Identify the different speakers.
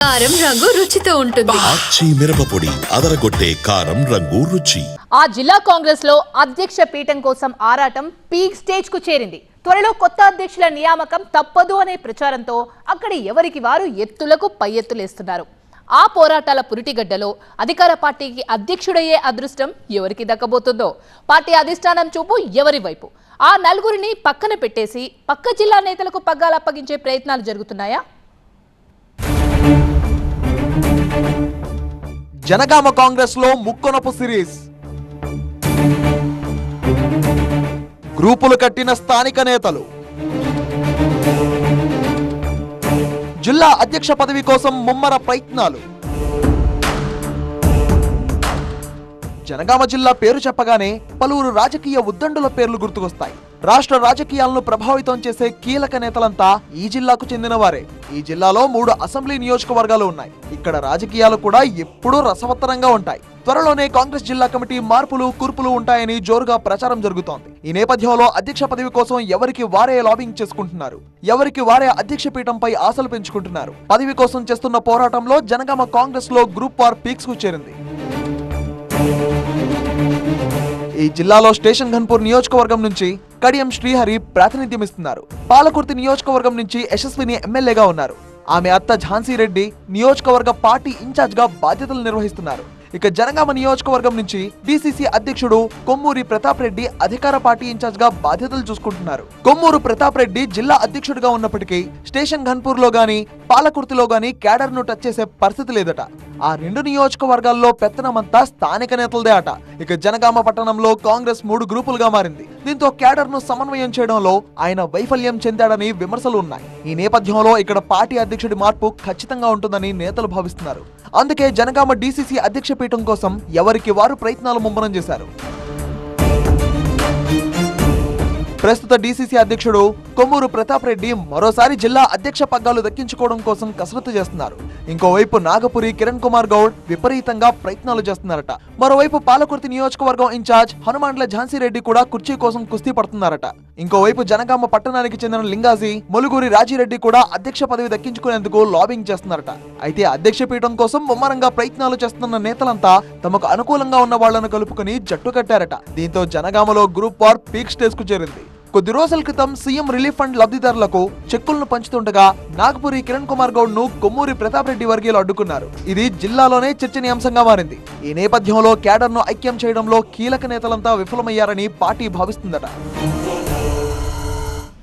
Speaker 1: కారం రంగు రుచితో ఉంటుంది.
Speaker 2: మిరపపొడి అదరగొట్టే కారం రంగు రుచి.
Speaker 3: ఆ జిల్లా కాంగ్రెస్లో అధ్యక్ష పీఠం కోసం ఆరాటం పీక్ స్టేజ్కు చేరింది. త్వరలో కొత్త అధ్యక్షుల నియామకం తప్పదు అనే ప్రచారంతో అక్కడి ఎవరికి వారు ఎత్తులకు పై ఎత్తులేస్తున్నారు. ఆ పోరాటాల పురిటిగడ్డలో అధికార పార్టీకి అధ్యక్షుడయ్యే అదృష్టం ఎవరికి దక్కబోతుందో పార్టీ అధిష్టానం చూపు ఎవరి వైపు? ఆ నలుగురిని పక్కన పెట్టేసి పక్క జిల్లా నేతలకు పగ్గాలు అప్పగించే ప్రయత్నాలు జరుగుతున్నాయా?
Speaker 4: జనగామ కాంగ్రెస్లో ముక్కొనపు సిరీస్. గ్రూపులు కట్టిన స్థానిక నేతలు. జిల్లా అధ్యక్ష పదవి కోసం ముమ్మర ప్రయత్నాలు. జనగామ జిల్లా పేరు చెప్పగానే పలువురు రాజకీయ ఉద్దండుల పేర్లు గుర్తుకొస్తాయి. రాష్ట్ర రాజకీయాలను ప్రభావితం చేసే కీలక నేతలంతా ఈ జిల్లాకు చెందిన వారే ఈ జిల్లాలో మూడు అసెంబ్లీ నియోజకవర్గాలు ఉన్నాయి. ఇక్కడ రాజకీయాలు కూడా ఎప్పుడూ రసవత్తరంగా ఉంటాయి. త్వరలోనే కాంగ్రెస్ జిల్లా కమిటీ మార్పులు కూర్పులు ఉంటాయని జోరుగా ప్రచారం జరుగుతోంది. ఈ నేపథ్యంలో అధ్యక్ష పదవి కోసం ఎవరికి వారే లాబింగ్ చేసుకుంటున్నారు? ఎవరికి వారే అధ్యక్ష పీఠంపై ఆశలు పెంచుకుంటున్నారు? పదవి కోసం చేస్తున్న పోరాటంలో జనగామ కాంగ్రెస్లో గ్రూప్ వార్ పీక్స్కు చేరింది. ఈ జిల్లాలో స్టేషన్ ఘన్పూర్ నియోజకవర్గం నుంచి కడియం శ్రీహరి ప్రాతినిధ్యం ఇస్తున్నారు. పాలకుర్తి నియోజకవర్గం నుంచి యశస్విని ఎమ్మెల్యేగా ఉన్నారు. ఆమె అత్త ఝాన్సీ రెడ్డి నియోజకవర్గ పార్టీ ఇన్ఛార్జ్గా బాధ్యతలు నిర్వహిస్తున్నారు. ఇక జనగామ నియోజకవర్గం నుంచి డిసిసి అధ్యక్షుడు కొమ్మూరి ప్రతాప్ రెడ్డి అధికార పార్టీ ఇన్ఛార్జ్గా బాధ్యతలు చూసుకుంటున్నారు. కొమ్మూరు ప్రతాప్ రెడ్డి జిల్లా అధ్యక్షుడిగా ఉన్నప్పటికీ స్టేషన్ ఘన్పూర్లో గాని పాలకుర్తిలో గాని క్యాడర్ను టచ్ చేసే పరిస్థితి లేదట. ఆ రెండు నియోజకవర్గాల్లో పెత్తనమంతా స్థానిక నేతలదే అట. ఇక జనగామ పట్టణంలో కాంగ్రెస్ మూడు గ్రూపులుగా మారింది. దీంతో క్యాడర్ను సమన్వయం చేయడంలో ఆయన వైఫల్యం చెందాడని విమర్శలు ఉన్నాయి. ఈ నేపథ్యంలో ఇక్కడ పార్టీ అధ్యక్షుడి మార్పు ఖచ్చితంగా ఉంటుందని నేతలు భావిస్తున్నారు. అందుకే జనగామ డీసీసీ అధ్యక్ష పీఠం కోసం ఎవరికి వారు ప్రయత్నాలు ముమ్మరం చేశారు. ప్రస్తుత డీసీసీ అధ్యక్షుడు కొమ్మూరు ప్రతాప్ రెడ్డి మరోసారి జిల్లా అధ్యక్ష పగ్గాలు దక్కించుకోవడం కోసం కసరత్తు చేస్తున్నారు. ఇంకోవైపు నాగపురి కిరణ్ కుమార్ గౌడ్ విపరీతంగా ప్రయత్నాలు చేస్తున్నారట. మరోవైపు పాలకుర్తి నియోజకవర్గం ఇన్ఛార్జ్ హనుమాండ్ల ఝాన్సీ రెడ్డి కూడా కుర్చీ కోసం కుస్తీ పడుతున్నారట. ఇంకోవైపు జనగామ పట్టణానికి చెందిన లింగాజీ ములుగురి రాజిరెడ్డి కూడా అధ్యక్ష పదవి దక్కించుకునేందుకు లాబింగ్ చేస్తున్నారట. అయితే అధ్యక్ష పీఠం కోసం ముమ్మరంగా ప్రయత్నాలు చేస్తున్న నేతలంతా తమకు అనుకూలంగా ఉన్న వాళ్ళను కలుపుకుని జట్టు కట్టారట. దీంతో జనగామలో గ్రూప్ వార్ పీక్ స్టేజ్కు చేరింది. కొద్ది రోజుల క్రితం సీఎం రిలీఫ్ ఫండ్ లబ్ధిదారులకు చెక్కులను పంచుతుండగా నాగపురి కిరణ్ కుమార్ గౌడ్ను కొమ్మూరి ప్రతాప్ రెడ్డి వర్గీయులు అడ్డుకున్నారు. ఇది జిల్లాలోనే చర్చనీయాంశంగా మారింది. ఈ నేపథ్యంలో క్యాడర్ను ఐక్యం చేయడంలో కీలక నేతలంతా విఫలమయ్యారని పార్టీ భావిస్తుందట.